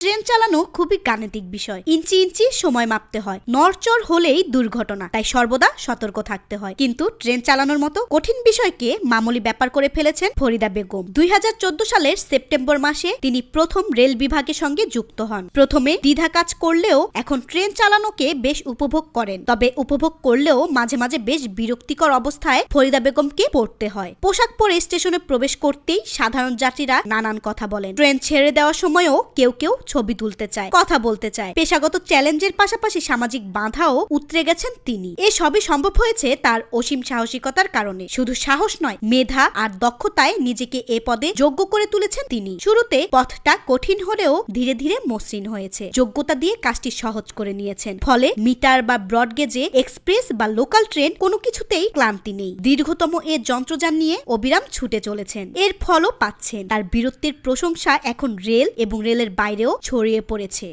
G. Train চালানো খুবই গাণিতিক বিষয়। ইঞ্চি ইঞ্চি সময় মাপতে হয়। নরচর হলেই দুর্ঘটনা। তাই সর্বদা সতর্ক থাকতে হয়। কিন্তু ট্রেন চালানোর মতো কঠিন বিষয়কে মামুলি ব্যাপার করে ফেলেছেন ফরিদা বেগম। দুই হাজার চোদ্দ সালের সেপ্টেম্বর মাসে তিনি প্রথম রেল বিভাগের সঙ্গে যুক্ত হন। প্রথমে দ্বিধা কাজ করলেও এখন ট্রেন চালানোকে বেশ উপভোগ করেন। তবে উপভোগ করলেও মাঝে মাঝে বেশ বিরক্তিকর অবস্থায় ফরিদা বেগমকে পড়তে হয়। পোশাক পরে স্টেশনে প্রবেশ করতেই সাধারণ যাত্রীরা নানান কথা বলেন। ট্রেন ছেড়ে দেওয়ার সময়ও কেউ কেউ ছবি তুলতে চায়, কথা বলতে চায়। পেশাগত চ্যালেঞ্জের পাশাপাশি সামাজিক বাধাও উতরে গেছেন তিনি। এ সবই সম্ভব হয়েছে তার অসীম সাহসিকতার কারণে। শুধু সাহস নয়, মেধা আর দক্ষতায় নিজেকে এ পদে যোগ্য করে তুলেছেন তিনি। শুরুতে পথটা কঠিন হলেও ধীরে ধীরে মসৃণ হয়েছে। যোগ্যতা দিয়ে কাজটি সহজ করে নিয়েছেন। ফলে মিটার বা ব্রডগেজে এক্সপ্রেস বা লোকাল ট্রেন কোনো কিছুতেই ক্লান্তি নেই। দীর্ঘতম এ যন্ত্রযান নিয়ে অবিরাম ছুটে চলেছেন। এর ফলও পাচ্ছেন। তার বীরত্বের প্রশংসা এখন রেল এবং রেলের বাইরেও ছড়িয়ে পড়েছে।